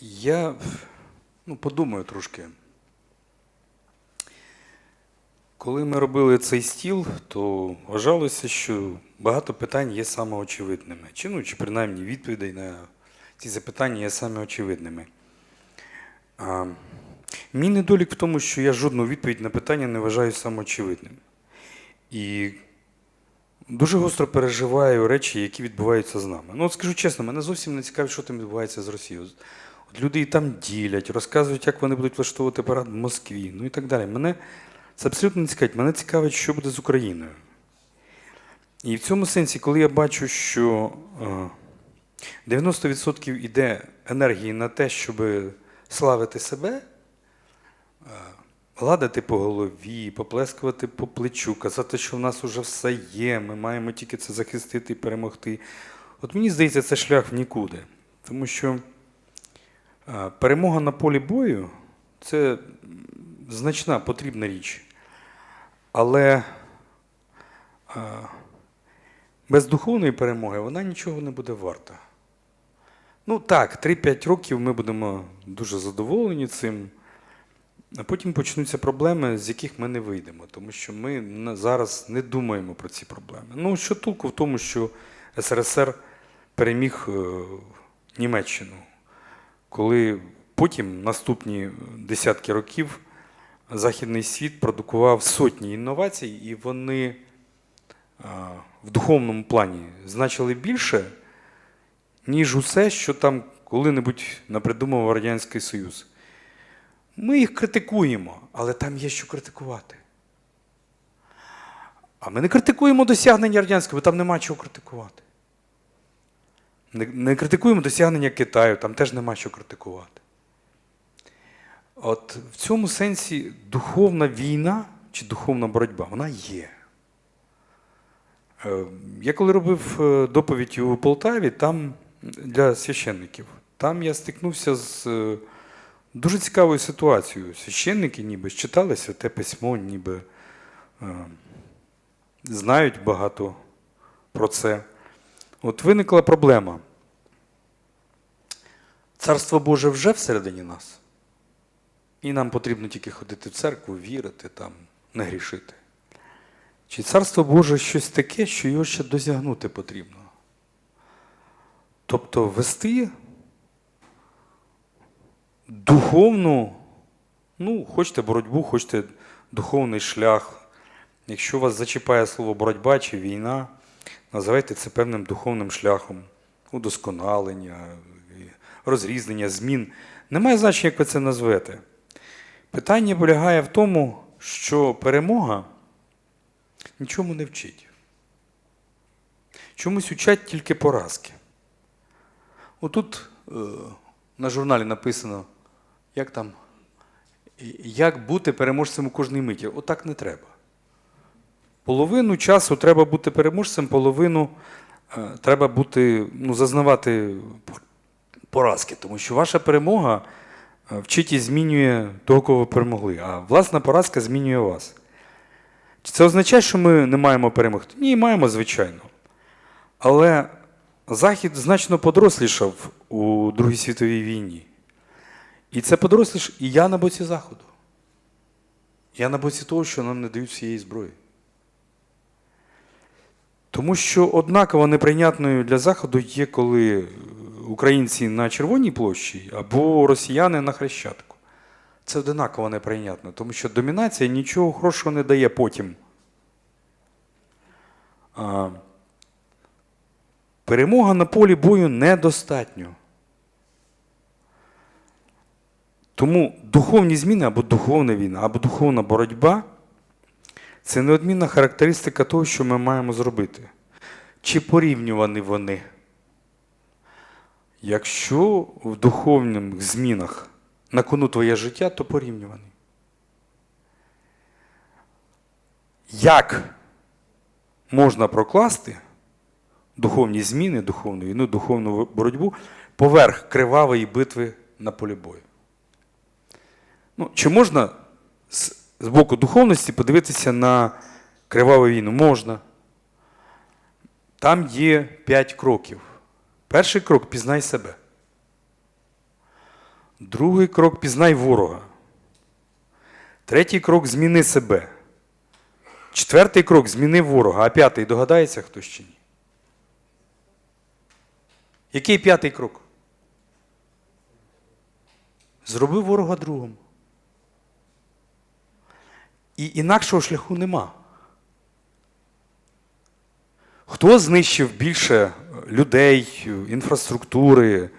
Я ну, подумаю трошки. Коли ми робили цей стіл, то вважалося, що багато питань є самоочевидними. Чи, ну, чи принаймні відповідей на ці запитання є самоочевидними. А, мій недолік в тому, що я жодну відповідь на питання не вважаю самоочевидним. І дуже гостро переживаю речі, які відбуваються з нами. Ну, от скажу чесно, мене зовсім не цікавить, що там відбувається з Росією. Люди і там ділять, розказують, як вони будуть влаштовувати парад в Москві, ну і так далі. Мене це абсолютно не цікавить. Мене цікавить, що буде з Україною. І в цьому сенсі, коли я бачу, що е, 90% іде енергії на те, щоб славити себе, е, гладити по голові, поплескувати по плечу, казати, що в нас уже все є, ми маємо тільки це захистити і перемогти. От мені здається, це шлях в нікуди. Тому що е, перемога на полі бою це значна, потрібна річ. Але без духовної перемоги вона нічого не буде варта. Ну так, 3-5 років ми будемо дуже задоволені цим, а потім почнуться проблеми, з яких ми не вийдемо, тому що ми зараз не думаємо про ці проблеми. Ну, що толку в тому, що СРСР переміг е, Німеччину, коли потім, наступні десятки років, Західний світ продукував сотні інновацій, і вони в духовному плані значили більше, ніж усе, що там коли-небудь напридумав Радянський Союз. Ми їх критикуємо, але там є що критикувати. А ми не критикуємо досягнення радянського, бо там нема чого критикувати. Не, критикуємо досягнення Китаю, там теж нема що критикувати. От в цьому сенсі духовна війна чи духовна боротьба, вона є. Е, Я коли робив е, доповідь у Полтаві, там для священників, там я стикнувся з е, дуже цікавою ситуацією. Священники ніби читали святе письмо, ніби знають багато про це. От виникла проблема. Царство Боже вже всередині нас. І нам потрібно тільки ходити в церкву, вірити, там, не грішити. Чи царство Боже щось таке, що його ще досягнути потрібно? Тобто вести духовну, ну, хочете боротьбу, хочете духовний шлях. Якщо вас зачіпає слово боротьба чи війна, називайте це певним духовним шляхом, удосконалення, розрізнення, змін. Немає значення, як ви це назвете. Питання полягає в тому, що перемога нічому не вчить. Чомусь вчать тільки поразки. Отут е, на журналі написано, як там, як бути переможцем у кожній миті. Отак не треба. Половину часу треба бути переможцем, половину е, треба бути, ну, зазнавати поразки, тому що ваша перемога е, вчить змінює того, кого ви перемогли, а власна поразка змінює вас. Чи це означає, що ми не маємо перемогти? Ні, маємо, звичайно. Але Захід значно подорослішав у Другій світовій війні. І це подоросліш, і я на боці Заходу. Я на боці того, що нам не дають всієї зброї. Тому що однаково неприйнятною для Заходу є, коли українці на Червоній площі або росіяни на Хрещатику. Це однаково неприйнятно, тому що домінація нічого хорошого не дає потім. А, перемога на полі бою недостатньо. Тому духовні зміни або духовна війна, або духовна боротьба це неодмінна характеристика того, що ми маємо зробити. Чи порівнювані вони? Якщо в духовних змінах на кону твоє життя, то порівнюваний. Як можна прокласти духовні зміни, духовну війну, духовну боротьбу поверх кривавої битви на полі бою? Ну, чи можна з, з боку духовності подивитися на криваву війну? Можна. Там є п'ять кроків. Перший крок пізнай себе. Другий крок пізнай ворога. Третій крок зміни себе. Четвертий крок зміни ворога, а п'ятий догадається хтось чи ні? Який п'ятий крок? Зроби ворога другом. І інакшого шляху нема. Хто знищив більше людей, інфраструктури?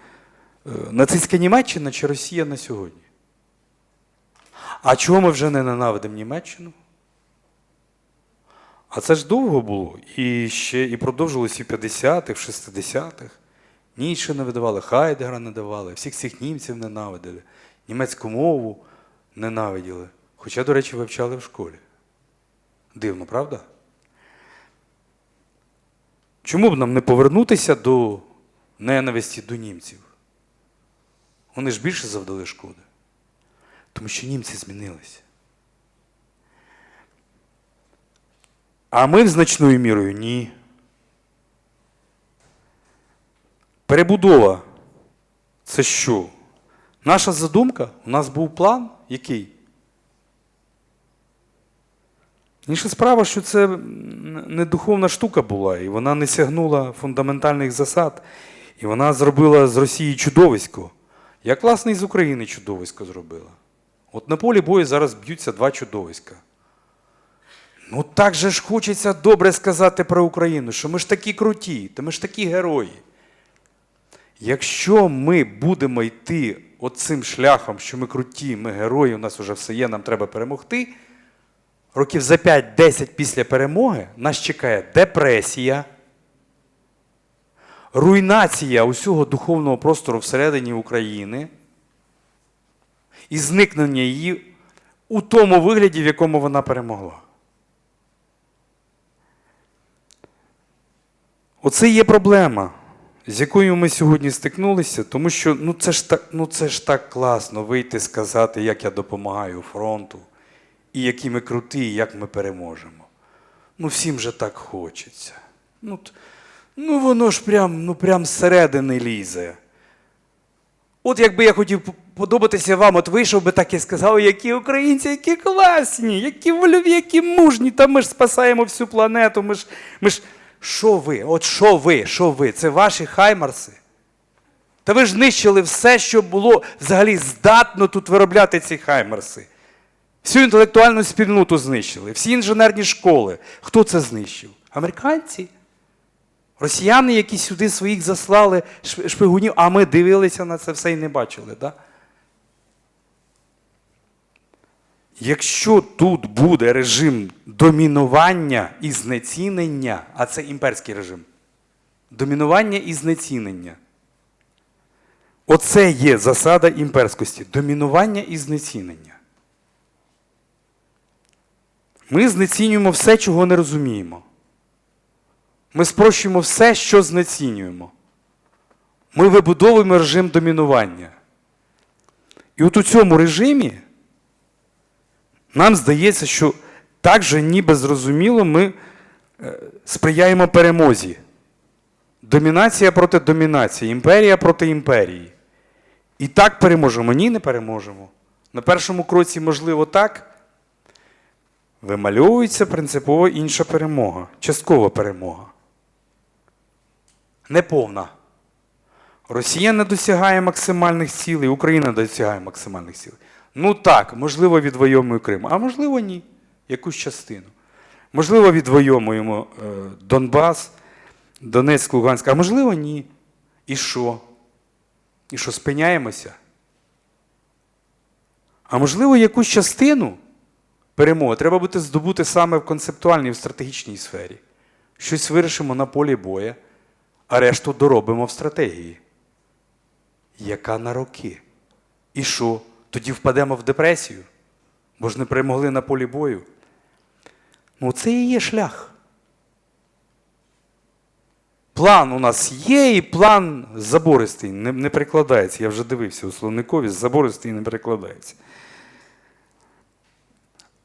Е, Нацистська Німеччина чи Росія на сьогодні? А чого ми вже не ненавидимо Німеччину? А це ж довго було. І ще і продовжилось і в 50-х, в 60-х. Ніцше не видавали, Хайдегера не давали, всіх цих німців ненавидили, німецьку мову ненавиділи. Хоча, до речі, вивчали в школі. Дивно, правда? Чому б нам не повернутися до ненависті до німців? Вони ж більше завдали шкоди. Тому що німці змінилися. А ми значною мірою ні. Перебудова це що? Наша задумка? У нас був план який? Інша справа, що це не духовна штука була, і вона не сягнула фундаментальних засад, і вона зробила з Росії чудовисько. Як, власне, і з України чудовисько зробила. От на полі бою зараз б'ються два чудовиська. Ну так же ж хочеться добре сказати про Україну, що ми ж такі круті, то ми ж такі герої. Якщо ми будемо йти оцим шляхом, що ми круті, ми герої, у нас вже все є, нам треба перемогти, років за 5-10 після перемоги нас чекає депресія, руйнація усього духовного простору всередині України і зникнення її у тому вигляді, в якому вона перемогла. Оце є проблема, з якою ми сьогодні стикнулися, тому що ну це ж так, ну це ж так класно вийти сказати, як я допомагаю фронту, і які ми круті, і як ми переможемо. Ну, всім же так хочеться. Ну, ну воно ж прям, ну, прям зсередини лізе. От якби я хотів подобатися вам, от вийшов би так і сказав, які українці, які класні, які вольові, які мужні, та ми ж спасаємо всю планету. Ми ж, ми ж... Що ви? От що ви? Що ви? Це ваші хаймарси? Та ви ж знищили все, що було взагалі здатно тут виробляти ці хаймарси. Всю інтелектуальну спільноту знищили, всі інженерні школи. Хто це знищив? Американці? Росіяни, які сюди своїх заслали шпигунів, а ми дивилися на це все і не бачили. Да? Якщо тут буде режим домінування і знецінення, а це імперський режим, домінування і знецінення. Оце є засада імперськості домінування і знецінення. Ми знецінюємо все, чого не розуміємо. Ми спрощуємо все, що знецінюємо. Ми вибудовуємо режим домінування. І от у цьому режимі нам здається, що так же ніби зрозуміло ми е, сприяємо перемозі. Домінація проти домінації, імперія проти імперії. І так переможемо. Ні, не переможемо. На першому кроці, можливо, так. Вимальовується принципово інша перемога, часткова перемога. Неповна. Росія не досягає максимальних цілей, Україна досягає максимальних цілей. Ну так, можливо, відвоюємо Крим, а можливо, ні. Якусь частину. Можливо, відвоюємо е, Донбас, Донецьк, Луганськ, а можливо, ні. І що? І що спиняємося? А можливо, якусь частину перемоги треба буде здобути саме в концептуальній, в стратегічній сфері. Щось вирішимо на полі боя, а решту доробимо в стратегії. Яка на роки? І що? Тоді впадемо в депресію? Бо ж не перемогли на полі бою. Ну, це і є шлях. План у нас є, і план забористий, не, не перекладається. Я вже дивився у словникові, забористий не перекладається.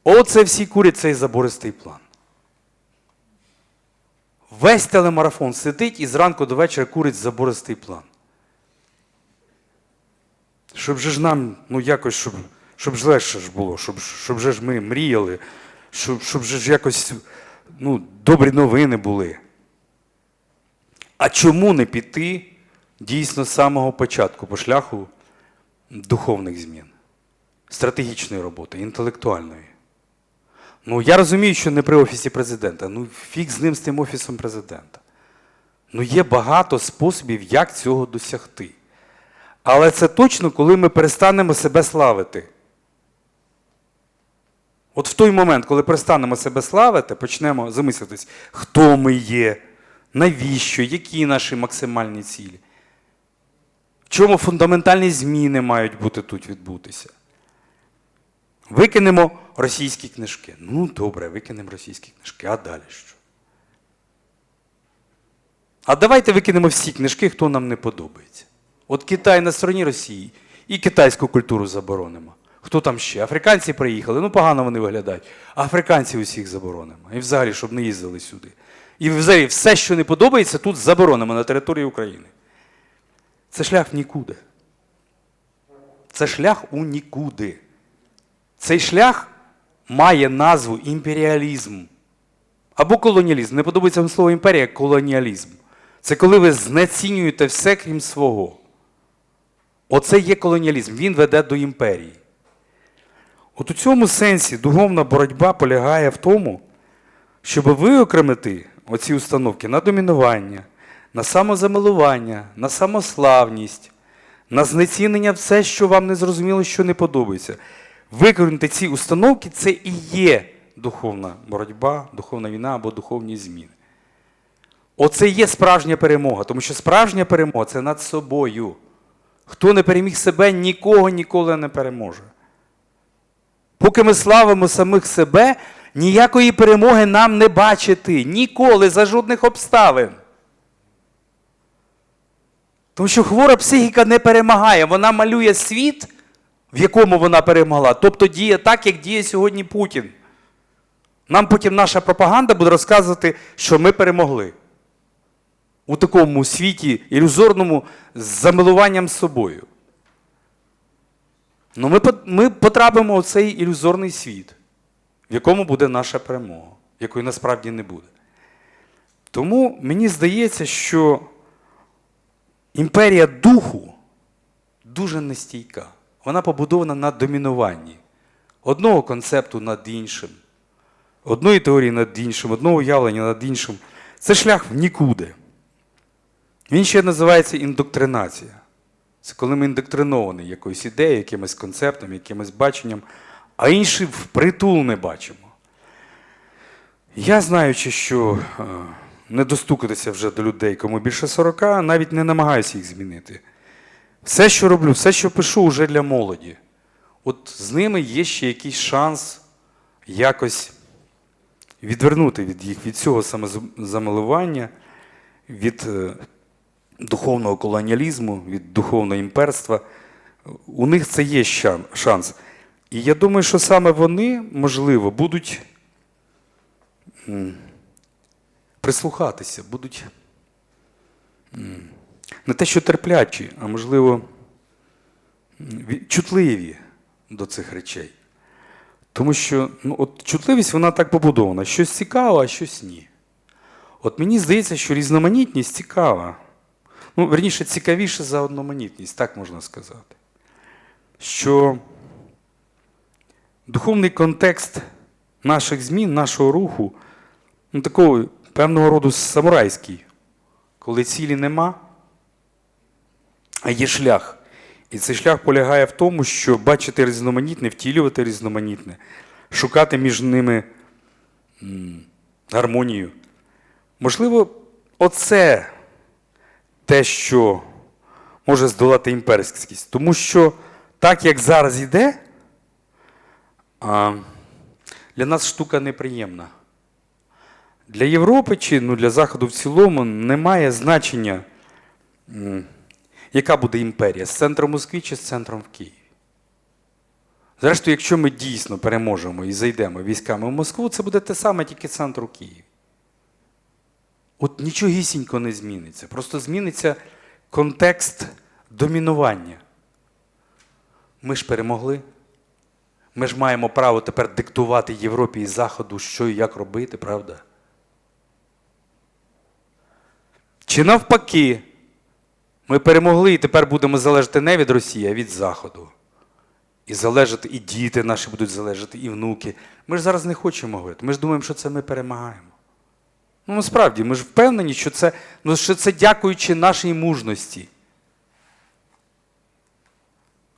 Оце всі курять цей забористий план. Весь телемарафон сидить і зранку до вечора курить забористий план. Щоб же ж нам, ну якось, щоб, щоб ж легше ж було, щоб, щоб же ж ми мріяли, щоб, щоб же ж якось ну, добрі новини були. А чому не піти дійсно з самого початку по шляху духовних змін, стратегічної роботи, інтелектуальної? Ну, я розумію, що не при офісі президента. Ну, фіг з ним з тим офісом президента. Ну, є багато способів, як цього досягти. Але це точно, коли ми перестанемо себе славити. От в той момент, коли перестанемо себе славити, почнемо замислитись, хто ми є, навіщо, які наші максимальні цілі, в чому фундаментальні зміни мають бути тут відбутися. Викинемо російські книжки. Ну, добре, викинемо російські книжки, а далі що? А давайте викинемо всі книжки, хто нам не подобається. От Китай на стороні Росії і китайську культуру заборонимо. Хто там ще? Африканці приїхали, ну погано вони виглядають. А африканців усіх заборонимо. І взагалі, щоб не їздили сюди. І взагалі все, що не подобається, тут заборонимо на території України. Це шлях в нікуди. Це шлях у нікуди. Цей шлях має назву імперіалізм. Або колоніалізм. Не подобається вам слово імперія, колоніалізм. Це коли ви знецінюєте все, крім свого. Оце є колоніалізм. Він веде до імперії. От у цьому сенсі духовна боротьба полягає в тому, щоб виокремити оці установки на домінування, на самозамилування, на самославність, на знецінення все, що вам не зрозуміло, що не подобається. Викорінити ці установки це і є духовна боротьба, духовна війна або духовні зміни. Оце є справжня перемога, тому що справжня перемога це над собою. Хто не переміг себе, нікого ніколи не переможе. Поки ми славимо самих себе, ніякої перемоги нам не бачити. Ніколи за жодних обставин. Тому що хвора психіка не перемагає. Вона малює світ, в якому вона перемогла, тобто діє так, як діє сьогодні Путін. Нам потім наша пропаганда буде розказувати, що ми перемогли. У такому світі ілюзорному з замилуванням собою. Ну, ми, ми потрапимо у цей ілюзорний світ, в якому буде наша перемога, якої насправді не буде. Тому мені здається, що імперія духу дуже нестійка. Вона побудована на домінуванні одного концепту над іншим, одної теорії над іншим, одного уявлення над іншим. Це шлях в нікуди. Він ще називається індоктринація. Це коли ми індоктриновані якоюсь ідеєю, якимось концептом, якимось баченням, а інші впритул не бачимо. Я, знаючи, що е, не достукатися вже до людей, кому більше 40, навіть не намагаюся їх змінити. Все, що роблю, все, що пишу, вже для молоді. От з ними є ще якийсь шанс якось відвернути від їх від цього самозамилування, від е, духовного колоніалізму, від духовного імперства. У них це є шанс. І я думаю, що саме вони, можливо, будуть прислухатися, будуть не те, що терплячі, а можливо, чутливі до цих речей. Тому що ну, от чутливість вона так побудована. Щось цікаво, а щось ні. От мені здається, що різноманітність цікава. Ну, верніше, цікавіше за одноманітність, так можна сказати. Що духовний контекст наших змін, нашого руху, ну, такого певного роду самурайський, коли цілі нема, є шлях. І цей шлях полягає в тому, що бачити різноманітне, втілювати різноманітне, шукати між ними гармонію. Можливо, оце те, що може здолати імперськість. Тому що так, як зараз йде, для нас штука неприємна. Для Європи чи ну, для Заходу в цілому немає значення, яка буде імперія з центром Москви чи з центром в Києві. Зрештою, якщо ми дійсно переможемо і зайдемо військами в Москву, це буде те саме, тільки центр у Києві. От нічогісінько не зміниться. Просто зміниться контекст домінування. Ми ж перемогли. Ми ж маємо право тепер диктувати Європі і Заходу, що і як робити, правда? Чи навпаки, ми перемогли і тепер будемо залежати не від Росії, а від Заходу. І залежати, і діти наші будуть залежати, і внуки. Ми ж зараз не хочемо говорити. Ми ж думаємо, що це ми перемагаємо. Ну, насправді, ми ж впевнені, що це, ну, що це дякуючи нашій мужності.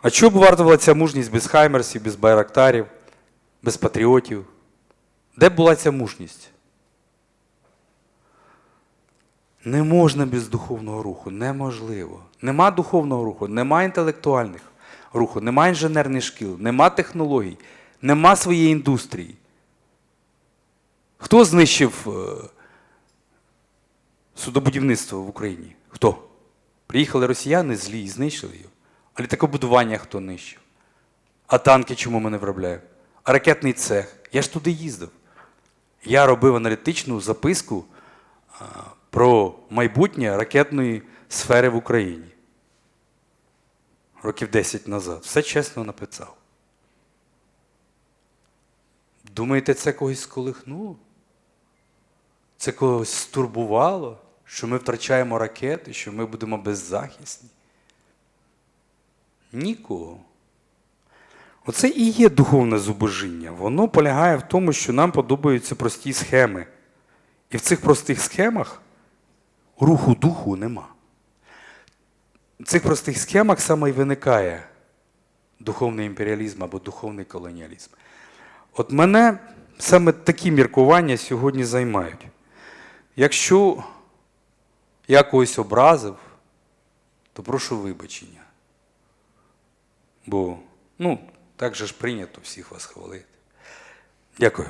А чого б вартувала ця мужність без хаймерсів, без байрактарів, без патріотів? Де була ця мужність? Не можна без духовного руху, неможливо. Нема духовного руху, нема інтелектуальних руху, нема інженерних шкіл, нема технологій, нема своєї індустрії. Хто знищив е, судобудівництво в Україні? Хто? Приїхали росіяни злі і знищили його. А літакобудування хто нищив? А танки чому ми не? А ракетний цех? Я ж туди їздив. Я робив аналітичну записку а, про майбутнє ракетної сфери в Україні. Років 10 назад. Все чесно написав. Думаєте, це когось сколихнуло? Це когось стурбувало, що ми втрачаємо ракети, що ми будемо беззахисні? Нікого. Оце і є духовне зубожіння. Воно полягає в тому, що нам подобаються прості схеми. І в цих простих схемах руху духу нема. В цих простих схемах саме і виникає духовний імперіалізм або духовний колоніалізм. От мене саме такі міркування сьогодні займають. Якщо я когось образив, то прошу вибачення. Бо, ну, так же ж прийнято всіх вас хвалити. Дякую.